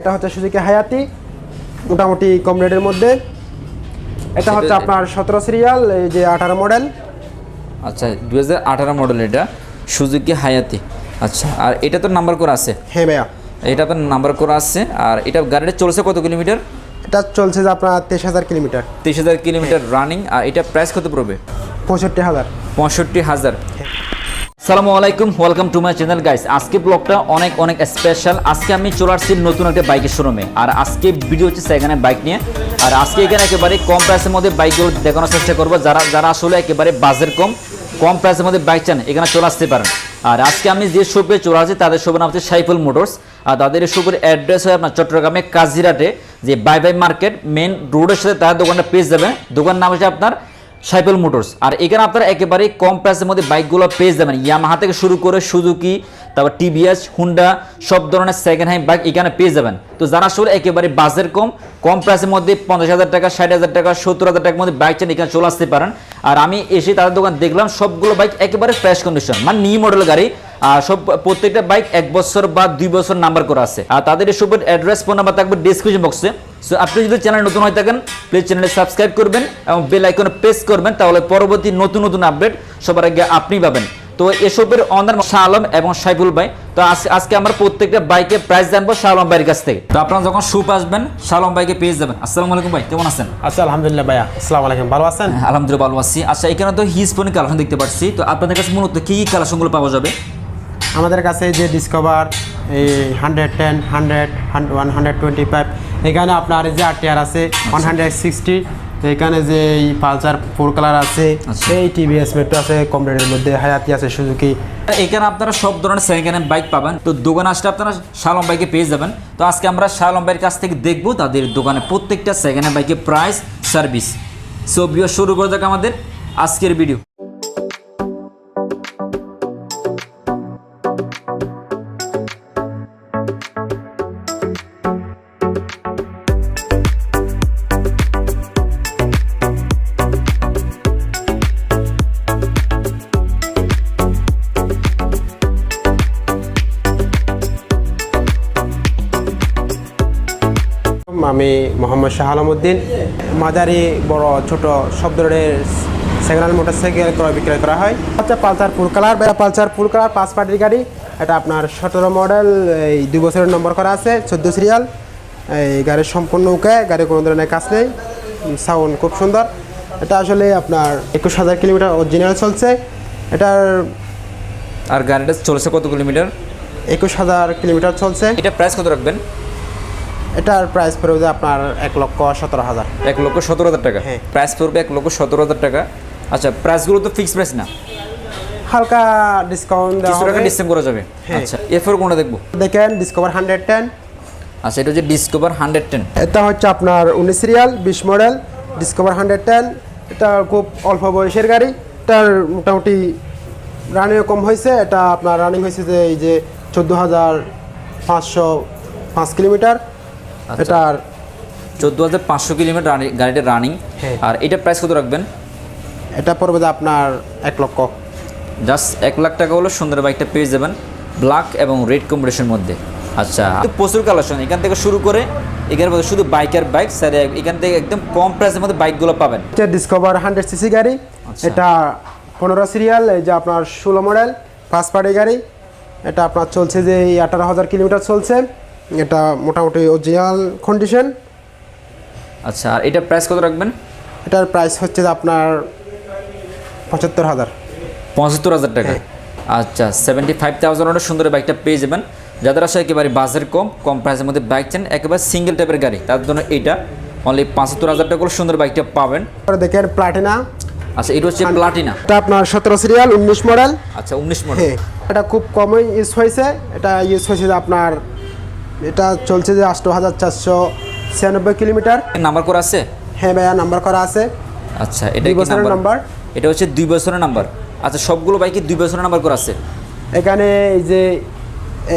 এটা হচ্ছে সুজুকি হায়াতি মোটামুটি কম রেটের মধ্যে। এটা হচ্ছে আপনার সতেরো সিরিয়াল এই যে আঠারো মডেল। আচ্ছা দু হাজার আঠারো মডেল এটা সুজুকি হায়াতি। আচ্ছা আর এটা তো নাম্বার করা আছে? হ্যাঁ ভাইয়া। এটা তো নাম্বার করা আছে আর এটা গাড়িটা চলছে কত কিলোমিটার? এটা চলছে যে আপনার তেইশ হাজার কিলোমিটার। তেইশ হাজার কিলোমিটার রানিং আর এটা প্রাইস কত পড়বে? পঁয়ষট্টি হাজার। পঁয়ষট্টি হাজার। সালামু আলাইকুম welcome to my channel guys আজকে ব্লগটা অনেক অনেক স্পেশাল আজকে আমি চলে আসছি নতুন একটা বাইকের শোরুমে আর আজকে ভিডিও হচ্ছে সেখানে বাইক নিয়ে। আর আজকে এখানে একেবারে কম প্রাইসের মধ্যে বাইকগুলো দেখানোর চেষ্টা করব। যারা যারা আসলে একেবারে বাজেট কম কম প্রাইসের মধ্যে বাইক চান, এখানে চলে আসতে পারেন। আর আজকে আমি যে শপে চলে আসছি, তাদের শপের নাম হচ্ছে সাইফুল মোটরস আর তাদের শপের অ্যাড্রেস হয় আপনার চট্টগ্রামে কাজিরাটে, যে বাই বাই মার্কেট মেন রোডের সাথে তার দোকানটা পেয়ে যাবেন। দোকান নাম হচ্ছে আপনার সাইকেল মোটরস। আর এখানে আপনারা একেবারে কম প্রাইসের মধ্যে বাইকগুলো পেয়ে যাবেন। ইয়ামাহা থেকে শুরু করে সুজুকি তারপর টিভিএস হুন্ডা সব ধরনের সেকেন্ড হ্যান্ড বাইক এখানে পেয়ে যাবেন। তো জানা আসলে একেবারে বাজের কম কম প্রাইসের মধ্যে পঞ্চাশ হাজার টাকা, ষাট হাজার টাকা, সত্তর হাজার টাকার মধ্যে বাইক চান এখানে চলে আসতে পারেন। আর আমি এসে তাদের দোকান দেখলাম, সবগুলো বাইক একেবারে ফ্রেশ কন্ডিশন মানে নিউ মডেল গাড়ি সব প্রত্যেকটা বাইক এক বছর বা দুই বছর নাম্বার করা আছে। আর তাদের এসবের অ্যাড্রেস ফোন নাম্বার থাকবে ডিসক্রিপশন বক্সে সো আপনি যদি চ্যানেল নতুন হয়ে থাকেন প্লিজ চ্যানেলে সাবস্ক্রাইব করবেন এবং বেল আইকনে প্রেস করবেন তাহলে পরবর্তী নতুন নতুন আপডেট সবার আগে আপনি পাবেন। তো এসবের অনার শাহ আলম এবং সাইফুল ভাই। তো আজকে আমরা প্রত্যেকটা বাইকের প্রাইস জানব শাহ আলম ভাইয়ের কাছ থেকে। তো আপনারা যখন শুপ আসবেন শাহ আলম ভাইকে পেয়ে যাবেন। আসসালামু আলাইকুম ভাই কেমন আছেন? আচ্ছা আলহামদুলিল্লাহ ভাইয়া আসসালামু আলাইকুম। ভালো আছেন? হ্যাঁ, আলহামদুলিল্লাহ ভালো আছি। আচ্ছা এখানে তো হিজ ফোনের কালেকশন দেখতে পাচ্ছি। তো আপনাদের কাছে মূলত কি কি কালেকশনগুলো পাওয়া যাবে? আমাদের কাছে যে ডিসকভার এই hundred ten hundred one hundred twenty five এখানে আপনার যে আরটিআর আছে ওয়ান হান্ড্রেড সিক্সটি এখানে যে এই পালসার ফোর কালার আছে। এই টিভিএস মেট্রো আছে কম রেটের মধ্যে হায়াতি আছে সুজুকি এখানে আপনারা সব ধরনের সেকেন্ড হ্যান্ড বাইক পাবেন। তো দোকানে আসলে আপনারা শালম বাইকে পেয়ে যাবেন। তো আজকে আমরা শালম বাইকের কাছ থেকে দেখব তাদের দোকানে প্রত্যেকটা সেকেন্ড হ্যান্ড বাইকের প্রাইস সার্ভিস সো শুরু করে যাক আমাদের আজকের ভিডিও আমি মোহাম্মদ শাহ আলমউদ্দিন। মাঝারি বড় ছোট সব ধরনের সেকেন্ড মোটরসাইকেল ক্রয় বিক্রয় করা হয়। আচ্ছা Pulsar full colour Pulsar full colour পাঁচ পার্টির গাড়ি। এটা আপনার সতেরো মডেল এই দুই বছরের নম্বর করা আছে চোদ্দ সিরিয়াল। এই গাড়ির সম্পূর্ণ উকে গাড়ি কোনো ধরনের কাজ নেই সাউন্ড খুব সুন্দর। এটা আসলে আপনার একুশ হাজার কিলোমিটার অরিজিনাল চলছে। এটার আর গাড়িটা চলছে কত কিলোমিটার? একুশ হাজার কিলোমিটার চলছে। এটা প্রাইস কত রাখবেন? এটার প্রাইস পড়বে আপনার এক লক্ষ সতেরো হাজার। এক লক্ষ সতেরো হাজার টাকা? হ্যাঁ। প্রাইস পড়বে এক লক্ষ সতেরো হাজার টাকা। আচ্ছা প্রাইসগুলো তো ফিক্স প্রাইস না? হালকা ডিসকাউন্ট দেওয়া কিছু টাকা হবে। ডিসকাউন্ট করা যাবে? হ্যাঁ। আচ্ছা এরপর কোনটা দেখব? দেখেন ডিসকভার হান্ড্রেড টেন আচ্ছা এটা হচ্ছে ডিসকভার হান্ড্রেড টেন এটা হচ্ছে আপনার উনিশ সিরিয়াল বিশ মডেল ডিসকভার হান্ড্রেড টেন এটা খুব অল্প বয়সের গাড়ি। এটার মোটামুটি রানিং কম হয়েছে। এটা আপনার রানিং হয়েছে যে এই যে চোদ্দ হাজার পাঁচশো পাঁচ কিলোমিটার। আচ্ছা। এটার চোদ্দ হাজার পাঁচশো কিলোমিটার গাড়িটা রানিং হ্যাঁ। আর এটা প্রাইস কত রাখবেন? এটা পড়বে আপনার এক লক্ষ। জাস্ট এক লাখ টাকা হলে সুন্দর বাইকটা পেয়ে যাবেন ব্ল্যাক এবং রেড কম্বিনেশনের মধ্যে। আচ্ছা প্রচুর কালেকশন এখান থেকে শুরু করে এখানে মধ্যে শুধু বাইকের বাইক স্যার এখান থেকে একদম কম প্রাইসের মধ্যে বাইকগুলো পাবেন। এটা ডিসকভার হান্ড্রেড সিসি গাড়ি। আচ্ছা। এটা পনেরো সিরিয়াল এই যে আপনার ষোলো মডেল ফার্স্ট পার্টি গাড়ি। এটা আপনার চলছে যে এই আঠারো হাজার কিলোমিটার চলছে। এটা মোটামুটি অরিজিনাল কন্ডিশন আচ্ছা আর এটা প্রাইস কত রাখবেন? এটার প্রাইস হচ্ছে আপনার পঁচাত্তর হাজার। পঁচাত্তর হাজার টাকা। হ্যাঁ। আচ্ছা সেভেন্টি ফাইভ থাউজেন্ড সুন্দর বাইকটা পেয়ে যাবেন। যাদের আসলে একেবারে বাজেট কম কম প্রাইসের মধ্যে বাইক চান একেবারে সিঙ্গেল টাইপের গাড়ি তার জন্য এইটা অনলি পঁচাত্তর হাজার টাকা করে সুন্দর বাইকটা পাবেন। দেখেন প্লাটিনা আচ্ছা এটা হচ্ছে প্লাটিনা এটা আপনার সতেরো সিরিয়াল উনিশ মডেল আচ্ছা উনিশ মডেল হ্যাঁ এটা খুব কমই ইউজ হয়েছে। এটা ইউজ হয়েছে আপনার এটা চলছে যে আষ্ট হাজার চারশো ছিয়ানব্বই কিলোমিটার। নাম্বার করা আছে? হ্যাঁ ভাইয়া নাম্বার করা আছে। আচ্ছা এটা দুই বছরের নাম্বার? নাম্বার। এটা হচ্ছে দুই বছরের নাম্বার। আচ্ছা সবগুলো বাইকে দুই বছরের নাম্বার করা আছে? এখানে এই যে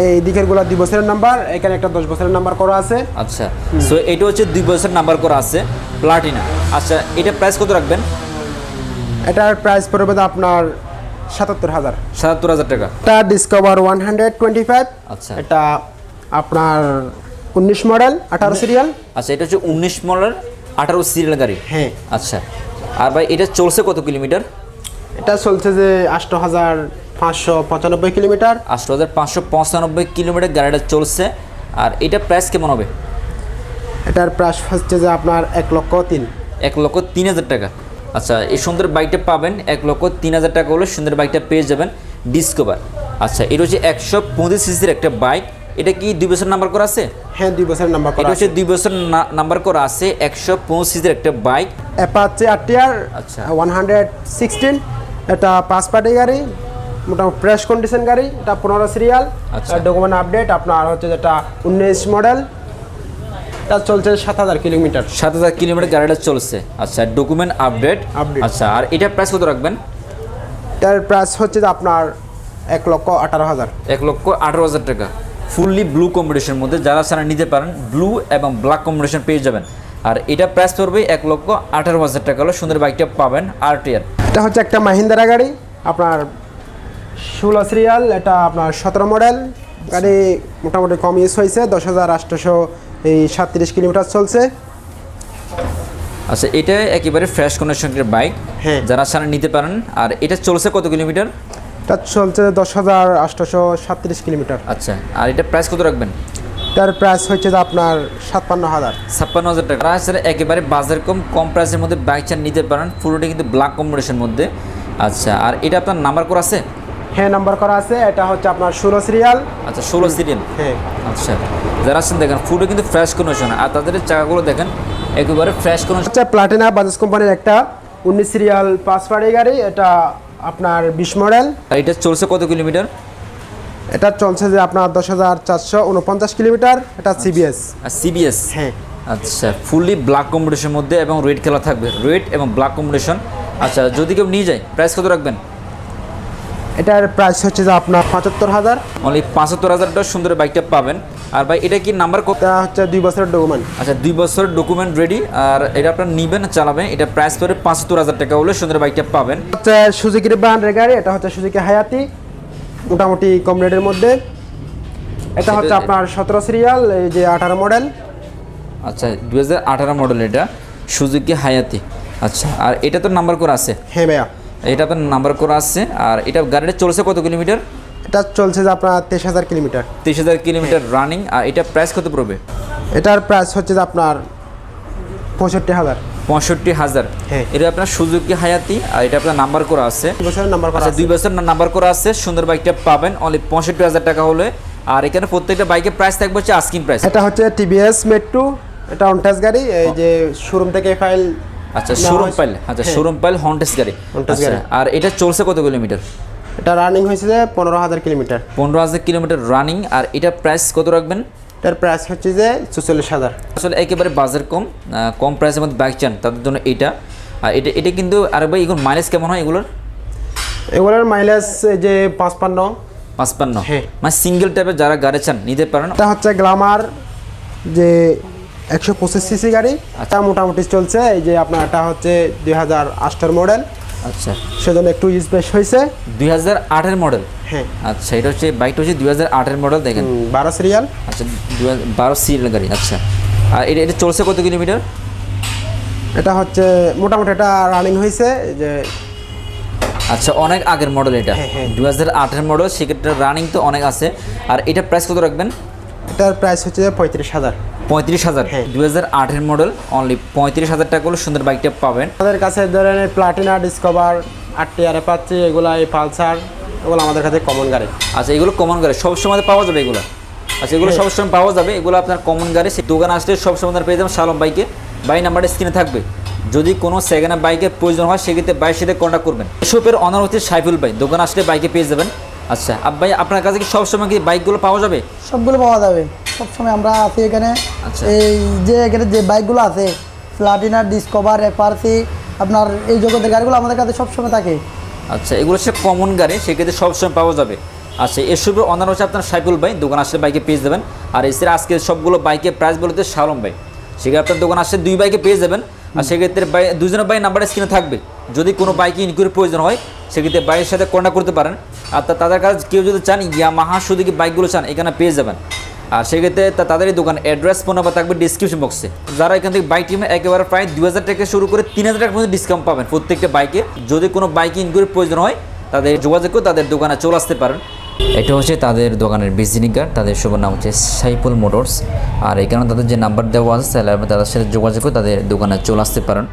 এই দিকেরগুলা দুই বছরের নাম্বার এখানে একটা দশ বছরের নাম্বার করা আছে। আচ্ছা সো এটা হচ্ছে দুই বছরের নাম্বার করা আছে প্লাটিনা আচ্ছা এটা প্রাইস কত রাখবেন? এটার প্রাইস পড়বে আপনার সাতাত্তর হাজার। সাতাত্তর হাজার টাকা। এটা Discover one hundred twenty five আচ্ছা। এটা আপনার উনিশ মডেল আঠারো সিরিয়াল আচ্ছা এটা হচ্ছে উনিশ মডেল আঠারো সিরিয়াল গাড়ি? হ্যাঁ। আচ্ছা আর ভাই এটা চলছে কত কিলোমিটার? এটা চলছে যে আষ্ট হাজার পাঁচশো পঁচানব্বই কিলোমিটার। আঠারো হাজার পাঁচশো পঁচানব্বই কিলোমিটার গাড়িটা চলছে আর এটা প্রাইস কেমন হবে? এটার প্রাইস হচ্ছে যে আপনার এক লক্ষ তিন। এক লক্ষ তিন হাজার টাকা। আচ্ছা এই সুন্দর বাইকটা পাবেন এক লক্ষ তিন হাজার টাকা হলে সুন্দর বাইকটা পেয়ে যাবেন ডিসকভার আচ্ছা এটা হচ্ছে একশো পঁচিশ সিসির একটা বাইক এটা কি দুই বছর নাম্বার করা আছে? হ্যাঁ দুই বছরের নাম্বার এটা করা হচ্ছে দুই বছর নাম্বার করা আছে একশো পঁচিশ সিসির একটা বাইক। অ্যাপাচি আরটিআর আচ্ছা। ওয়ান হান্ড্রেড সিক্সটিন এটা পাঁচ পার্টি গাড়ি মোটামুটি ফ্রেশ কন্ডিশন গাড়ি এটা পনেরো সিরিয়াল আচ্ছা। ডকুমেন্ট আপডেট আপনার হচ্ছে যেটা উনিশ মডেল এটা চলছে সাত হাজার কিলোমিটার। সাত হাজার কিলোমিটার গাড়িটা চলছে। আচ্ছা ডকুমেন্ট আপডেট Update। আচ্ছা আর এটা প্রাইস কত রাখবেন? এটার প্রাইস হচ্ছে যে আপনার এক লক্ষ আঠারো হাজার। এক লক্ষ আঠারো হাজার টাকা। ফুললি ব্লু কম্বিনেশনের মধ্যে যারা সারা নিতে পারেন ব্লু এবং ব্ল্যাক কম্বিনেশন পেয়ে যাবেন। আর এটা প্রাইস পড়বে এক লক্ষ আঠারো হাজার টাকা হলে সুন্দর বাইকটা পাবেন আর টিয়ার এটা হচ্ছে একটা মাহিন্দ্রা গাড়ি আপনার ষোলো সিরিয়াল এটা আপনার সতেরো মডেল। গাড়ি মোটামুটি কম ইউজ হয়েছে দশ হাজার আটশোশো এই সাতত্রিশ কিলোমিটার চলছে। আচ্ছা এটা একেবারে ফ্রেশ কন্ডিশনের বাইক হ্যাঁ। যারা সারা নিতে পারেন আর এটা চলছে কত কিলোমিটার? এটা চলছে দশ হাজার আটশোশো সাতত্রিশ কিলোমিটার। আচ্ছা আর এটা প্রাইস কত রাখবেন? তার প্রাইস হচ্ছে আপনার সাতান্ন হাজার। ছাপ্পান্ন হাজার টাকা। প্রাইস একেবারে বাজার কম কম প্রাইসের মধ্যে বাইক চান নিতে পারেন। পুরোটা কিন্তু ব্ল্যাক কম্বিনেশনের মধ্যে। আচ্ছা আর এটা আপনার নাম্বার করা আছে? হ্যাঁ নাম্বার করা আছে। এটা হচ্ছে আপনার ষোলো সিরিয়াল আচ্ছা ষোলো সিরিয়াল হ্যাঁ। আচ্ছা যারা আছেন দেখেন ফুডে কিন্তু ফ্রেশ কন্ডিশন আর তাদের চাকাগুলো দেখেন একেবারে ফ্রেশ কন্ডিশন হচ্ছে প্লাটিনা বাজাজ কোম্পানির একটা। উনিশ সিরিয়াল পাঁচ পাড়ি গাড়ি। এটা আপনার বিশ মডেল। এটা চলছে কত কিলোমিটার? এটা চলছে যে আপনার দশ হাজার চারশো উনপঞ্চাশ কিলোমিটার। এটা সিবিএস আর সিবিএস হ্যাঁ। আচ্ছা ফুললি ব্ল্যাক কম্বিনেশনের মধ্যে এবং রেড খেলা থাকবে। রেড এবং ব্ল্যাক কম্বিনেশন আচ্ছা যদি কেউ নিয়ে যায় প্রাইস কত রাখবেন? এটার প্রাইস হচ্ছে যে আপনার পঁচাত্তর হাজার। অনলি পাঁচাত্তর হাজার টাকা সুন্দর বাইকটা পাবেন। আর ভাই এটা কি নাম্বার কত হচ্ছে দুই বছরের ডকুমেন্ট আচ্ছা দুই বছরের ডকুমেন্ট রেডি আর এটা আপনার নিবেন চালাবেন। এটা প্রাইস পড়ে পাঁচাত্তর হাজার টাকা হলে সুন্দর বাইকটা পাবেন। হচ্ছে সুজুকির ব্র্যান্ডের গাড়ি এটা হচ্ছে সুজুকি হায়াতি মোটামুটি কম রেটের মধ্যে। এটা হচ্ছে আপনার সতেরো সিরিয়াল এই যে আঠারো মডেল আচ্ছা দু হাজার আঠারো মডেল এটা সুজুকি হায়াতি আচ্ছা আর এটা তো নাম্বার করা আছে? হ্যাঁ ভাইয়া। এটা আপনার নাম্বার করা আছে আর এটা গাড়িটা চলছে কত কিলোমিটার? এটা চলছে যে আপনার তেইশ হাজার কিলোমিটার। তেইশ হাজার কিলোমিটার রানিং আর এটা প্রাইস কত পড়বে? এটার প্রাইস হচ্ছে যে আপনার পঁয়ষট্টি হাজার। পঁয়ষট্টি হাজার। হ্যাঁ। এটা আপনার সুজুকি হায়াতি আর এটা আপনার নাম্বার করা আছে। দুই করা আচ্ছা বছর নাম্বার করা আছে। সুন্দর বাইকটা পাবেন অনলি পঁয়ষট্টি হাজার টাকা হলে। আর এখানে প্রত্যেকটা বাইকের প্রাইস থাকবে হচ্ছে আস্কিং প্রাইস এটা হচ্ছে টিভিএস মেট্রো এটা অনটাস গাড়ি এই যে শোরুম থেকে ফাইল আচ্ছা শোরুম। পাইল আচ্ছা হ্যাঁ। শোরুম পাইল হন্টেস গাড়ি। আর এটা চলছে কত কিলোমিটার? এটা রানিং হয়েছে যে পনেরো হাজার কিলোমিটার। পনেরো হাজার কিলোমিটার রানিং আর এটা প্রাইস কত রাখবেন? এটার প্রাইস হচ্ছে যে চুচল্লিশ হাজার। আসলে একেবারে বাজার কম কম প্রাইসের মধ্যে বাইক চান তাদের জন্য এটা। আর এটা এটা কিন্তু আর ভাই এগুলো মাইলেজ কেমন হয় এগুলোর? এগুলোর মাইলেজ এই যে পাঁচপান্ন। পাঁচপান্ন। হ্যাঁ। মানে সিঙ্গেল টাইপের যারা গাড়ি চান নিতে পারেন। এটা হচ্ছে গ্লামার যে একশো পঁচিশ সিসি গাড়ি। এটা মোটামুটি চলছে এই যে আপনার এটা হচ্ছে দুই হাজার আষ্টার মডেল আচ্ছা। সেজন্য একটু বেশ হয়েছে। দুই হাজার আটের মডেল হ্যাঁ। আচ্ছা এটা হচ্ছে বাইকটা হচ্ছে দুই হাজার আটের মডেল দেখেন। বারো সিরিয়াল আচ্ছা বারো সিরিয়াল গাড়ি আচ্ছা। আর এটা এটা চলছে কত কিলোমিটার? এটা হচ্ছে মোটামুটি এটা রানিং হয়েছে যে আচ্ছা অনেক আগের মডেল এটা। হ্যাঁ, হ্যাঁ। দু হাজার আটের মডেল সেক্ষেত্রে রানিং তো অনেক আছে। আর এটা প্রাইস কত রাখবেন? এটার প্রাইস হচ্ছে পঁয়ত্রিশ হাজার। পঁয়ত্রিশ হাজার। হ্যাঁ। দু হাজার আটের মডেল অনলি পঁয়ত্রিশ হাজার টাকা হলে সুন্দর বাইকটা পাবেন। আমাদের কাছে ধরেন প্লাটিনা ডিসকভার আর টিআরে পাচ্ছি এগুলা এই পালসার এগুলো আমাদের কাছে কমন গাড়ি। আচ্ছা এগুলো কমন গাড়ি। সবসময় পাওয়া যাবে এগুলো? আচ্ছা এগুলো হ্যাঁ। সবসময় পাওয়া যাবে। এগুলো আপনার কমন গাড়ি। সেই দোকান আসলে সবসময় আপনার পেয়ে যাবেন শালম বাইকে বাই নাম্বারটা স্ক্রিনে থাকবে। যদি কোনো সেকেন্ড হ্যান্ড বাইকের প্রয়োজন হয় সেক্ষেত্রে বাইকের সাথে কন্ট্যাক্ট করবেন। এসবের অনার হচ্ছে সাইফুল ভাই দোকান আসলে বাইকে পেয়ে যাবেন। আচ্ছা আব ভাই আপনার কাছে কি সবসময় কি বাইকগুলো পাওয়া যাবে? সবগুলো পাওয়া যাবে। সবসময় আমরা আছি এখানে। আচ্ছা। এই যে এখানে যে বাইকগুলো আছে প্লাটিনা ডিসকভার এফআরসি আপনার এই জগতের গাড়িগুলো আমাদের কাছে সবসময় থাকে। আচ্ছা এগুলো হচ্ছে কমন গাড়ি সেক্ষেত্রে সবসময় পাওয়া যাবে। আচ্ছা এসবের অনার হচ্ছে আপনার সাইফুল ভাই দোকান আসলে বাইকে পেয়ে যাবেন। আর এছাড়া আজকে সবগুলো বাইকের প্রাইস বলতে শালম ভাই। সেক্ষেত্রে আপনার দোকান আসলে দুই বাইকে পেয়ে যাবেন। আর সেক্ষেত্রে দুজনের বাইক নাম্বার স্ক্রিনে থাকবে। যদি কোনো বাইকে ইনকোয়ারি প্রয়োজন হয় সেক্ষেত্রে বাইকের সাথে কন্ট্যাক্ট করতে পারেন। আর তা- তাদের কাছে কেউ যদি চান ইয়ামাহা শুধু কি বাইকগুলো চান এখানে পেয়ে যাবেন। আর সেক্ষেত্রে তাদের এই দোকান। অ্যাড্রেস ফোন নাম্বার থাকবে ডিসক্রিপশন বক্সে যারা এখান থেকে বাইক কিনবে একেবারে প্রায় দু হাজার টাকা শুরু করে তিন হাজার টাকার মধ্যে ডিসকাউন্ট পাবেন প্রত্যেকটা বাইকে যদি কোনো বাইক ইনকোয়ারির প্রয়োজন হয়, তাদের যোগাযোগ করে তাদের দোকানে চলে আসতে পারেন। এটা হচ্ছে তাদের দোকানের ভিজিটিং কার্ড তাদের শুভ নাম হচ্ছে সাইফুল মোটরস। আর এখানে তাদের যে নাম্বার দেওয়া আছে তাহলে তাদের সাথে যোগাযোগ করে তাদের দোকানে চলে আসতে পারেন।